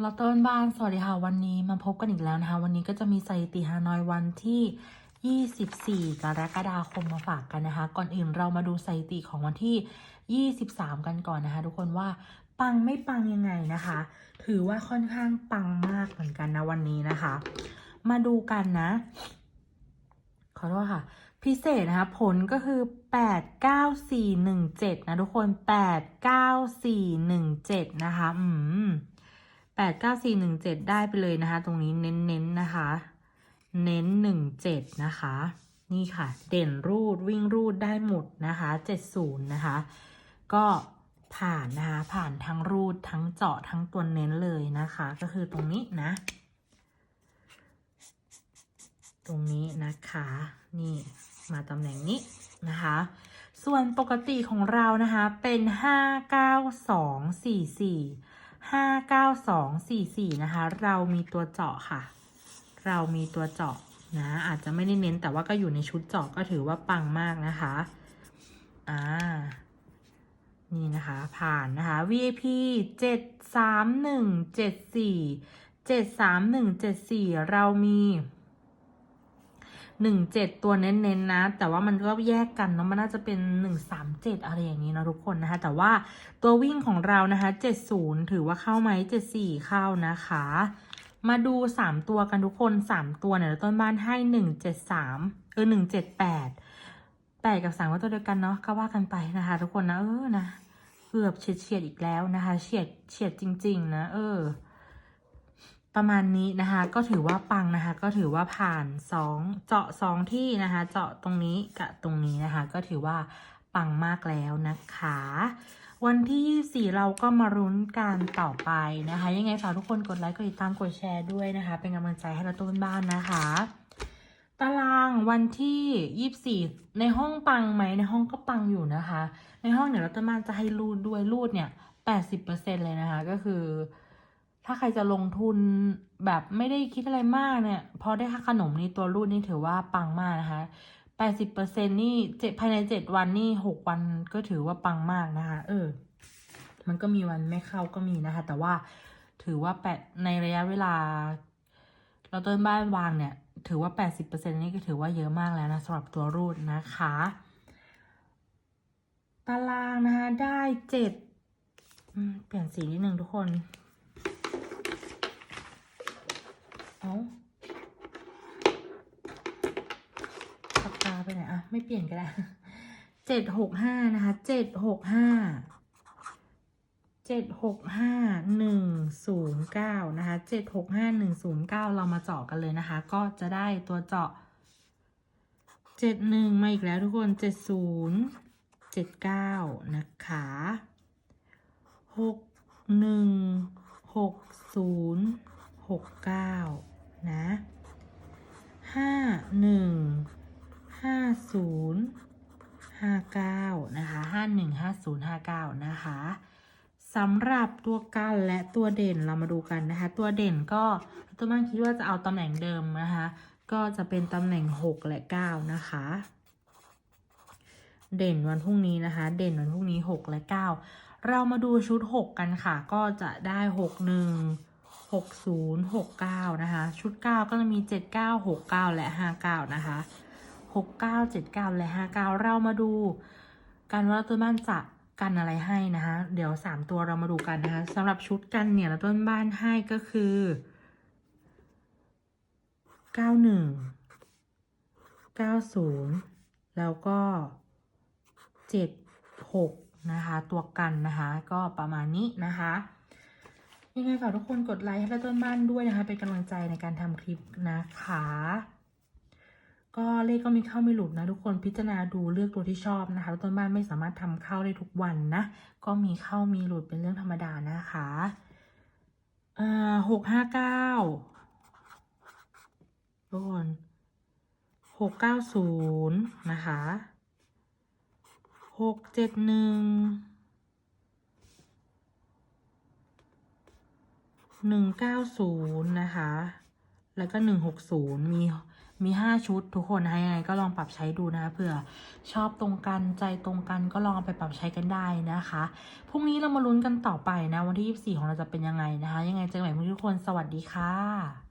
เราต้นบ้านสวัสดีค่ะวันนี้มาพบกันอีกแล้วนะคะ วันนี้ก็จะมีสถิติฮานอยวันที่ 24 กรกฎาคมมาฝากกันนะคะ ก่อนอื่นเรามาดูสถิติของวันที่ 23 กันก่อนนะคะ ทุกคนว่าปังไม่ปังยังไงนะคะ ถือว่าค่อนข้างปังมากเหมือนกันนะวันนี้นะคะ มาดูกันนะ ขอโทษค่ะ พิเศษนะคะ ผลก็คือ 8 9 4 1 7 นะทุกคน 8 9 4 1 7 นะคะ อืม 8 9 4 1 7 ได้ไปเลยนะคะ ตรงนี้เน้นๆนะคะ เน้น 1 7 นะคะ นี่ค่ะ เด่นรูดวิ่งรูดได้หมดนะคะ 70 นะคะ ก็ผ่านนะคะ ผ่านทั้งรูดทั้งเจาะทั้งตัวเน้นเลยนะคะ ก็คือตรงนี้นะ ตรงนี้นะคะ นี่มาตำแหน่งนี้นะคะ ส่วนปกติของเรานะคะเป็น 5 9 2 4 4 5 9 2 4 4 นะคะ เรามีตัวเจาะค่ะ เรามีตัวเจาะนะ อาจจะไม่ได้เน้นแต่ว่าก็อยู่ในชุดเจาะก็ถือว่าปังมากนะคะ อ่า นี่นะคะ ผ่านนะคะ VIP 7 3 1 7 4 7 3 1 7 4 เรามี หนึ่งเจ็ดตัวเน้นๆนะ แต่ว่ามันก็แยกกันเนาะมันน่าจะเป็นหนึ่งสามเจ็ดอะไรอย่างนี้เนาะทุกคนนะคะ แต่ว่าตัววิ่งของเรานะคะเจ็ดศูนย์ถือว่าเข้าไหมเจ็ดสี่เข้านะคะ มาดูสามตัวกันทุกคนสามตัวเนี่ยต้นบ้านให้หนึ่งเจ็ดสามเออหนึ่งเจ็ดแปดแปดกับสามก็ตัวเดียวกันเนาะก็ว่ากันไปนะคะ ทุกคนนะเออนะเกือบเฉียดเฉียดอีกแล้วนะคะ เฉียดเฉียดจริง ๆ นะ เออ ประมาณนี้นะคะ ก็ถือว่าปังนะคะ ก็ถือว่าผ่านสองเจาะสองที่นะคะ เจาะตรงนี้กับตรงนี้นะคะ ก็ถือว่าปังมากแล้วนะคะ วันที่ 4 เราก็มารุ้นกันต่อไปนะคะ ยังไงฝากทุกคนกดไลค์กดติดตามกดแชร์ด้วยนะคะ เป็นกำลังใจให้เราต้นบ้านนะคะ ตารางวันที่ 24 ในห้องปังไหมในห้องก็ปังอยู่นะคะ ในห้องเนี่ยเราต้นบ้านจะให้รูดด้วยรูดเนี่ย 80%เลยนะคะก็คือ ถ้าใครจะลงทุนแบบไม่ได้คิดอะไรมากเนี่ย พอได้ค่าขนมนี่ตัวรูดนี่ถือว่าปังมากนะคะแปดสิบเปอร์เซ็นนี่เจ็ดภายในเจ็ดวันนี่หกวันก็ถือว่าปังมากนะคะ เออ มันก็มีวันไม่เข้าก็มีนะคะ แต่ว่าถือว่าแปดในระยะเวลา เราต้นบ้านวางเนี่ย ถือว่าแปดสิบเปอร์เซ็นนี่ก็ถือว่าเยอะมากแล้วนะสำหรับตัวรูดนะคะ ตารางนะคะได้เจ็ดเปลี่ยนสีนิดนึงทุกคน เอาปากกาไปไหนอะไม่เปลี่ยนก็ได้เจ็ดหกห้านะคะเจ็ดหกห้าเจ็ดหกห้าหนึ่งศูนย์เก้านะคะเจ็ดหกห้าหนึ่งศูนย์เก้าเรามาเจาะกันเลยนะคะ ก็จะได้ตัวเจาะเจ็ดหนึ่งมาอีกแล้วทุกคนเจ็ดศูนย์เจ็ดเก้านะคะหกหนึ่งหกศูนย์หกเก้า นะห้าหนึ่งห้าศูนย์ห้าเก้านะคะห้าหนึ่งห้าศูนย์ห้าเก้านะคะสำหรับตัวกันและตัวเด่นเรามาดูกันนะคะ ตัวเด่นก็ตัวบ้านคิดว่าจะเอาตำแหน่งเดิมนะคะ ก็จะเป็นตำแหน่งหกและเก้านะคะ เด่นวันพรุ่งนี้นะคะ เด่นวันพรุ่งนี้หกและเก้าเรามาดูชุด 6 กันค่ะ ก็จะได้ 6 1 6 0 6 9 นะคะ ชุด 9 ก็จะมี 7 9 6 9 และ 5 9 นะคะ 6 9 7 9 และ 5 9 เรามาดูกันว่าต้นบ้านจะกันอะไรให้นะคะ เดี๋ยว 3 ตัวเรามาดูกันนะคะสำหรับชุดกันเนี่ยต้นบ้านให้ก็คือ 91 90 แล้วก็ 76 นะคะ ตัวกันนะคะ ก็ประมาณนี้นะคะ ยังไงฝากทุกคนกดไลค์ให้เราต้นบ้านด้วยนะคะ เป็นกำลังใจในการทำคลิปนะคะ ก็เลขก็มีเข้าไม่หลุดนะ ทุกคนพิจารณาดูเลือกตัวที่ชอบนะคะต้นบ้านไม่สามารถทำเข้าได้ทุกวันนะ ก็มีเข้ามีหลุดเป็นเรื่องธรรมดานะคะอ่าหกห้าเก้าทุกคนหกเก้าศูนย์นะคะหกเจ็ดหนึ่ง หนึ่งเก้าศูนย์นะคะ แล้วก็หนึ่งหกศูนย์มีมี5ชุดทุกคนนะยังไงก็ลองปรับใช้ดูนะเผื่อชอบตรงกันใจตรงกันก็ลองเอาไปปรับใช้กันได้นะคะพรุ่งนี้เรามาลุ้นกันต่อไปนะ วันที่ 24 ของเราจะเป็นยังไงนะคะ ยังไงเจอกันใหม่ทุกคนสวัสดีค่ะ